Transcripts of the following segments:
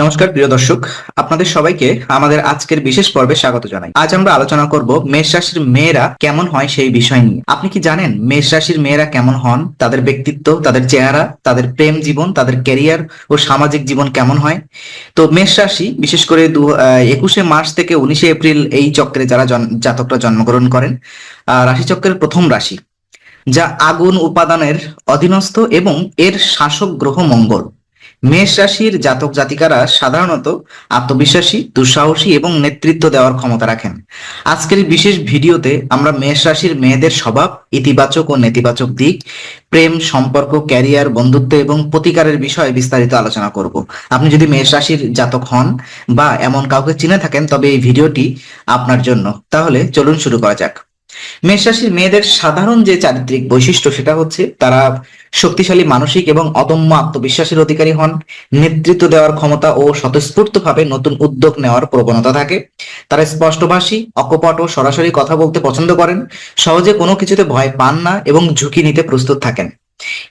নমস্কার প্রিয় দর্শক। আপনাদের সবাইকে আমাদের আজকের বিশেষ পর্বে স্বাগত জানাই। আজ আমরা আলোচনা করব মেষ রাশির মেয়েরা কেমন হয় সেই বিষয় নিয়ে। আপনি কি জানেন মেষ রাশির মেয়েরা কেমন হন? তাদের ব্যক্তিত্ব তাদের চেহারা তাদের প্রেম জীবন তাদের ক্যারিয়ার ও সামাজিক জীবন কেমন হয়? তো মেষ রাশি বিশেষ করে দু একুশে মার্চ থেকে উনিশে এপ্রিল এই চক্রে যারা জাতকরা জন্মগ্রহণ করেন আহ, রাশিচক্রের প্রথম রাশি যা আগুন উপাদানের অধীনস্থ এবং এর শাসক গ্রহ মঙ্গল। মেষ রাশির জাতক জাতিকারা সাধারণত আত্মবিশ্বাসী, দুঃসাহসী এবং নেতৃত্ব দেওয়ার ক্ষমতা রাখেন। আজকের বিশেষ ভিডিওতে আমরা মেষ রাশির মেয়েদের স্বভাব, ইতিবাচক ও নেতিবাচক দিক, প্রেম, সম্পর্ক, ক্যারিয়ার, বন্ধুত্ব এবং প্রতিকারের বিষয়ে বিস্তারিত আলোচনা করব। আপনি যদি মেষ রাশির জাতক হন বা এমন কাউকে চিনে থাকেন, তবে এই ভিডিওটি আপনার জন্য। তাহলে চলুন শুরু করা যাক। মেষ রাশির মেয়েদের সাধারণ যে চারিত্রিক বৈশিষ্ট্য সেটা হচ্ছে তারা শক্তিশালী মানসিক এবং অদম্য আত্মবিশ্বাসের অধিকারী হন, নেতৃত্ব দেওয়ার ক্ষমতা ও স্বতঃস্ফূর্তভাবে নতুন উদ্যোগ নেওয়ার প্রবণতা থাকে। তারা স্পষ্টভাষী, অকপট ও সরাসরি কথা বলতে পছন্দ করেন, সহজে কোনো কিছুতে ভয় পান না এবং ঝুঁকি নিতে প্রস্তুত থাকেন।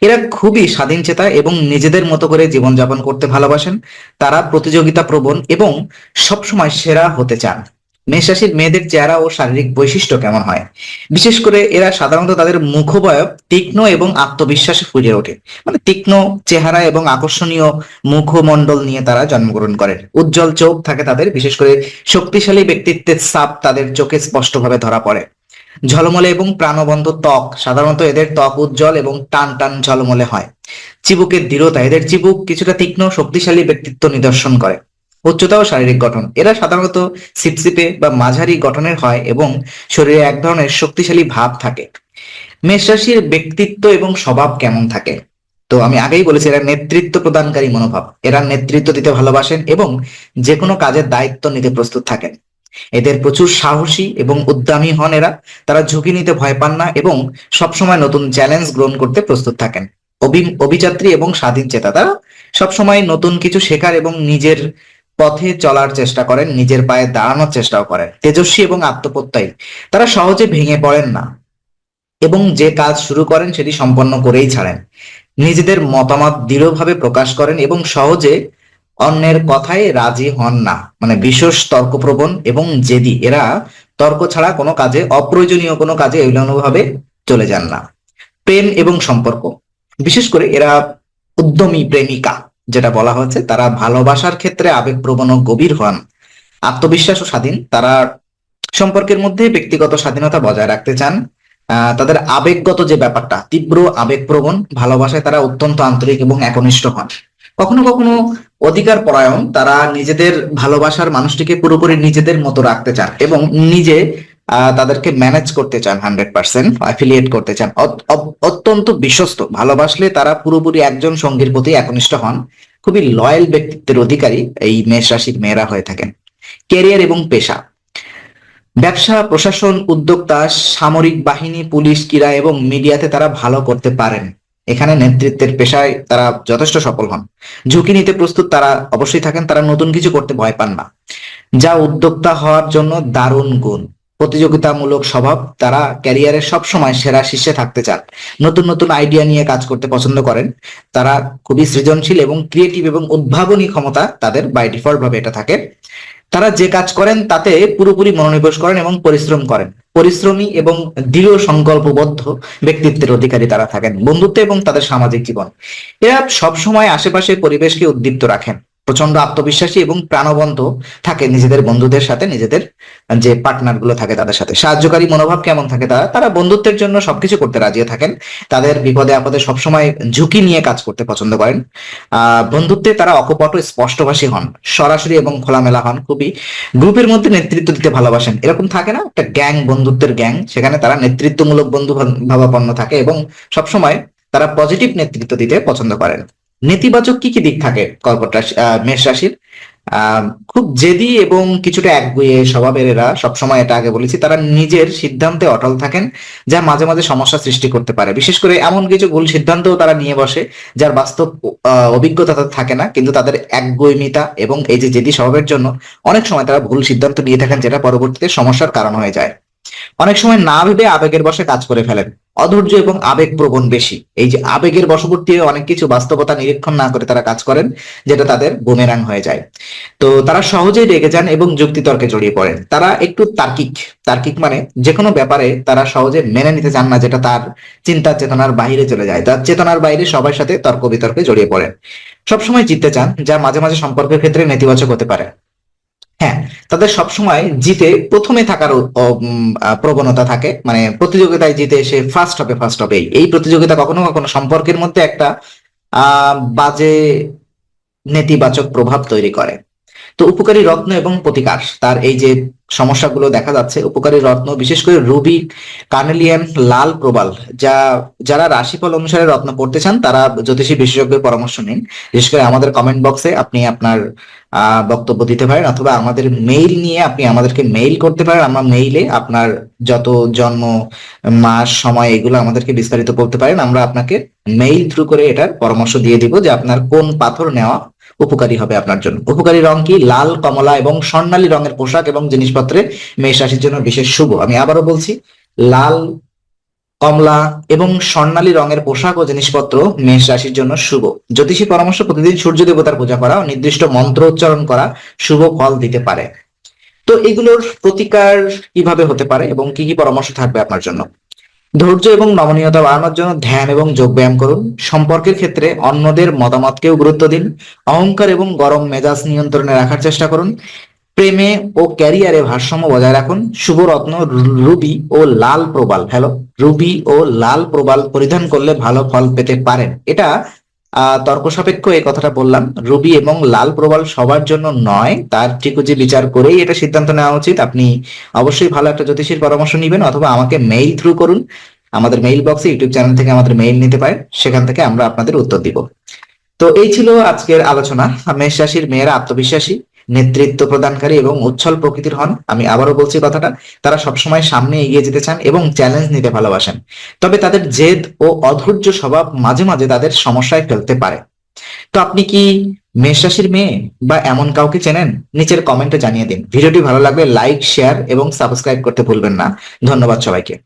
এরা খুবই স্বাধীন চেতা এবং নিজেদের মতো করে জীবনযাপন করতে ভালোবাসেন। তারা প্রতিযোগিতা প্রবণ এবং সবসময় সেরা হতে চান। মেষরাশির মেয়েদের চেহারা ও শারীরিক বৈশিষ্ট্য কেমন হয়? বিশেষ করে এরা সাধারণত তাদের মুখবয়ব, তীক্ষ্ণ এবং আত্মবিশ্বাসে ফুটে ওঠে। মানে তীক্ষ্ণ চেহারা এবং আকর্ষণীয় মুখমণ্ডল নিয়ে তারা জন্মগ্রহণ করেন উজ্জ্বল চোখ থাকে তাদের, বিশেষ করে শক্তিশালী ব্যক্তিত্বের ছাপ তাদের চোখে স্পষ্টভাবে ধরা পড়ে। ঝলমলে এবং প্রাণবন্ত ত্বক, সাধারণত এদের ত্বক উজ্জ্বল এবং টান টান ঝলমলে হয়। চিবুকের দৃঢ়তা, এদের চিবুক কিছুটা তীক্ষ্ণ, শক্তিশালী ব্যক্তিত্ব নিদর্শন করে। উচ্চতা ও শারীরিক গঠন। এরা সাধারণত সিপসিপে বা মাঝারি গঠনের হয় এবং শরীরে এক ধরনের শক্তিশালী ভাব থাকে। মেষ রাশির ব্যক্তিত্ব এবং স্বভাব কেমন থাকে? তো আমি আগেই বলেছি, এরা নেতৃত্ব প্রদানকারী মনোভাব। এরা নেতৃত্ব দিতে ভালোবাসেন এবং যে কোনো কাজের দায়িত্ব নিতে প্রস্তুত থাকেন। এদের প্রচুর সাহসী এবং উদ্যমী হন এরা। তারা ঝুঁকি নিতে ভয় পান না এবং সবসময় নতুন চ্যালেঞ্জ গ্রহণ করতে প্রস্তুত থাকেন। অভি- অভিযাত্রী এবং স্বাধীন চেতা তারা সবসময় নতুন কিছু শেখার এবং নিজের পথে চলার চেষ্টা করেন, নিজের পায়ে দাঁড়ানোর চেষ্টাও করেন। তেজস্বী এবং আত্মপ্রত্যয়ী। তারা সহজে ভেঙে পড়েন না এবং যে কাজ শুরু করেন সেটি সম্পন্ন করেই ছাড়েন। নিজেদের মতামত দৃঢ়ভাবে প্রকাশ করেন এবং সহজে অন্যের কথায় রাজি হন না। মানে বিশেষ তর্কপ্রবণ এবং জেদি। এরা তর্ক ছাড়া কোনো কাজে, অপ্রয়োজনীয় কোনো কাজে এলোনোভাবে চলে যান না। প্রেম এবং সম্পর্ক। বিশেষ করে এরা উদ্যমী প্রেমিকা। যেটা বলা হয়েছে, তারা ভালোবাসার ক্ষেত্রে আবেগপ্রবণ ও গভীর হন। আত্মবিশ্বাস ও স্বাধীন, তারা সম্পর্কের মধ্যে ব্যক্তিগত স্বাধীনতা বজায় রাখতে চান। তাদের আবেগগত যে ব্যাপারটা, তীব্র আবেগপ্রবণ ভালোবাসায় তারা অত্যন্ত আন্তরিক এবং একনিষ্ঠ হন। কখনো কখনো অধিকার পরায়ণ, তারা নিজেদের ভালোবাসার মানুষটিকে পুরোপুরি নিজেদের মতো রাখতে চান এবং নিজে তাদেরকে ম্যানেজ করতে চান হান্ড্রেড পার্সেন্ট অ্যাফিলিয়েট করতে চান। অত- অত্যন্ত বিশ্বস্ত। ভালোবাসলে তারা পুরোপুরি একজন সঙ্গীর প্রতি একনিষ্ঠ হন। খুবই লয়াল ব্যক্তিত্বের অধিকারী এই মেষ রাশির মেয়েরা হয়ে থাকেন। ক্যারিয়ার এবং পেশা। ব্যবসা, প্রশাসন, উদ্যোক্তা, সামরিক বাহিনী, পুলিশ, ক্রীড়া এবং মিডিয়াতে তারা ভালো করতে পারেন। এখানে নেতৃত্বের পেশায় তারা যথেষ্ট সফল হন। ঝুঁকি নিতে প্রস্তুত তারা অবশ্যই থাকেন, তারা নতুন কিছু করতে ভয় পান না। যা উদ্যোক্তা হওয়ার জন্য দারুণ গুণ। প্রতিযোগিতামূলক স্বভাব তারা ক্যারিয়ারের সব সময় সেরা শীর্ষে থাকতে চান। নতুন নতুন আইডিয়া নিয়ে কাজ করতে পছন্দ করেন। তারা খুবই সৃজনশীল এবং ক্রিয়েটিভ এবং উদ্ভাবনী ক্ষমতা তাদের বাই ডিফল্ট ভাবে এটা থাকে। তারা যে কাজ করেন তাতে পুরোপুরি মনোনিবেশ করেন এবং পরিশ্রম করেন। পরিশ্রমী এবং দৃঢ় সংকল্পবদ্ধ ব্যক্তিত্বের অধিকারী তারা থাকেন। বন্ধুত্ব এবং তাদের সামাজিক জীবন। এরা সবসময় আশেপাশে পরিবেশকে উদ্দীপ্ত রাখেন। প্রচণ্ড আত্মবিশ্বাসী এবং প্রাণবন্ত থাকে নিজেদের বন্ধুদের সাথে, নিজেদের যে পার্টনারগুলো থাকে তাদের সাথে। সাহায্যকারী মনোভাব কেমন থাকে তারা? তারা বন্ধুত্বের জন্য সবকিছু করতে রাজি থাকেন। তাদের বিপদে আপদে সবসময় ঝুঁকি নিয়ে কাজ করতে পছন্দ করেন। আহ বন্ধুত্বে তারা অকপট স্পষ্টভাষী হন। সরাসরি এবং খোলামেলা হন। খুবই গ্রুপের মধ্যে নেতৃত্ব দিতে ভালোবাসেন। এরকম থাকে না? একটা গ্যাং, বন্ধুত্বের গ্যাং। সেখানে তারা নেতৃত্বমূলক বন্ধু ভাবাপন্ন থাকে এবং সবসময় তারা পজিটিভ নেতৃত্ব দিতে পছন্দ করেন। নেতিবাচক কি কি দিক থাকে কর্কট রাশি মেষ রাশির? খুব জেদি এবং কিছুটা একগুঁয়ে স্বভাবের এরা। সবসময় এটা আগে বলেছি, তারা নিজের সিদ্ধান্তে অটল থাকেন, যা মাঝে মাঝে সমস্যা সৃষ্টি করতে পারে। বিশেষ করে এমন কিছু ভুল সিদ্ধান্তও তারা নিয়ে বসে, যার বাস্তব অভিজ্ঞতা থাকে না, কিন্তু তাদের একগুঁয়েমিতা এবং এই যে জেদি স্বভাবের জন্য অনেক সময় তারা ভুল সিদ্ধান্ত নিয়ে থাকেন, যেটা পরবর্তীতে সমস্যার কারণ হয়ে যায়। অনেক সময় না ভেবে আবেগের বশে কাজ করে ফেলেন। অধৈর্য এবং আবেগ প্রবণ বেশি। এই যে আবেগের বশবর্তী হয়ে অনেক কিছু বাস্তবতা নিরীক্ষণ না করে তারা কাজ করেন, যেটা তাদের বুমেরাং হয়ে যায়। তো তারা সহজেই রেগে যান এবং যুক্তিতর্কে জড়িয়ে পড়েন। তারা একটু তার্কিক। তার্কিক মানে যে কোনো ব্যাপারে তারা সহজে মেনে নিতে চান না, যেটা তার চিন্তা চেতনার বাইরে চলে যায়। তার চেতনার বাইরে সবার সাথে তর্ক বিতর্কে জড়িয়ে পড়েন। সবসময় জিততে চান, যা মাঝে মাঝে সম্পর্কের ক্ষেত্রে নেতিবাচক হতে পারে। হ্যাঁ তাদের সবসময় জিতে প্রথমে থাকার প্রবণতা থাকে। মানে প্রতিযোগিতায় জিতে এসে ফার্স্ট হবে ফার্স্ট হবে এই প্রতিযোগিতা কখনো কখনো সম্পর্কের মধ্যে একটা বাজে নেতিবাচক প্রভাব তৈরি করে। তো উপকারী রত্ন এবং প্রতিকার, তার এই যে সমস্যাগুলো দেখা যাচ্ছে, উপকারী রত্ন, বিশেষ করে রুবি কার্নেলিয়ান লাল প্রবাল, যা, যারা রাশিফল অনুসারে রত্ন পড়তে চান, তারা জ্যোতিষী বিশেষজ্ঞের পরামর্শ নিন। বিশেষ করে আমাদের কমেন্ট বক্সে আপনি আপনার বক্তব্য দিতে পারেন, অথবা আমাদের মেইল নিয়ে আপনি আমাদেরকে মেইল করতে পারেন। আমরা মেইলে আপনার যত জন্ম, মাস, সময়, এগুলো আমাদেরকে বিস্তারিত করতে পারেন। আমরা আপনাকে মেইল থ্রু করে এটার পরামর্শ দিয়ে দিব যে আপনার কোন পাথর নেওয়া উপকারী হবে আপনার জন্য। উপকারী রং কি? লাল, কমলা এবং স্বর্ণালী রঙের পোশাক এবং জিনিসপত্রে মেষ রাশির জন্য বিশেষ শুভ। আমি আবারও বলছি, লাল, কমলা এবং স্বর্ণালী রঙের পোশাক ও জিনিসপত্র মেষ রাশির জন্য শুভ। জ্যোতিষী পরামর্শ, প্রতিদিন সূর্য দেবতার পূজা করা ও নির্দিষ্ট মন্ত্র উচ্চারণ করা শুভ ফল দিতে পারে। তো এগুলোর প্রতিকার কীভাবে হতে পারে এবং কি কি পরামর্শ থাকবে আপনার জন্য? ধৈর্য এবং নমনীয়তা বাড়ানোর জন্য ধ্যান এবং যোগ ব্যায়াম করুন। সম্পর্কের ক্ষেত্রে অন্যদের মতামতকেও গুরুত্ব দিন। অহংকার এবং গরম মেজাজ নিয়ন্ত্রণে রাখার চেষ্টা করুন। প্রেমে ও ক্যারিয়ারে ভারসাম্য বজায় রাখুন। শুভ রত্ন রুবি ও লাল প্রবাল। হ্যালো রুবি ও লাল প্রবাল পরিধান করলে ভালো ফল পেতে পারেন। এটা তর্ক সাপেক্ষ এই কথাটা বললাম। রবি এবং লাল প্রবাল সবার জন্য নয়, তার ঠিকুজি বিচার করেই এটা সিদ্ধান্ত নেওয়া উচিত। আপনি অবশ্যই ভালো একটা জ্যোতিষীর পরামর্শ নিবেন অথবা আমাকে মেইল থ্রু করুন। আমাদের মেইল বক্সে ইউটিউব চ্যানেল থেকে আমাদের মেইল নিতে পারেন। সেখান থেকে আমরা আপনাদের উত্তর দিব। তো এই ছিল আজকের আলোচনা। মেষ রাশির মেয়েরা আত্মবিশ্বাসী। নেতৃত্ব প্রদানকারী এবং উচ্ছল প্রকৃতির হন, আমি আবারও বলছি কথাটা, তারা সবসময় সামনে এগিয়ে যেতে চান এবং চ্যালেঞ্জ নিতে ভালোবাসেন। তবে তাদের জেদ ও অধৈর্য স্বভাব মাঝে মাঝে তাদের সমস্যায় ফেলতে পারে। তো আপনি কি মেষ রাশির মেয়ে বা এমন কাউকে চেনেন? নিচের কমেন্টে জানিয়ে দিন। ভিডিওটি ভালো লাগলে লাইক শেয়ার এবং সাবস্ক্রাইব করতে ভুলবেন না। ধন্যবাদ সবাইকে।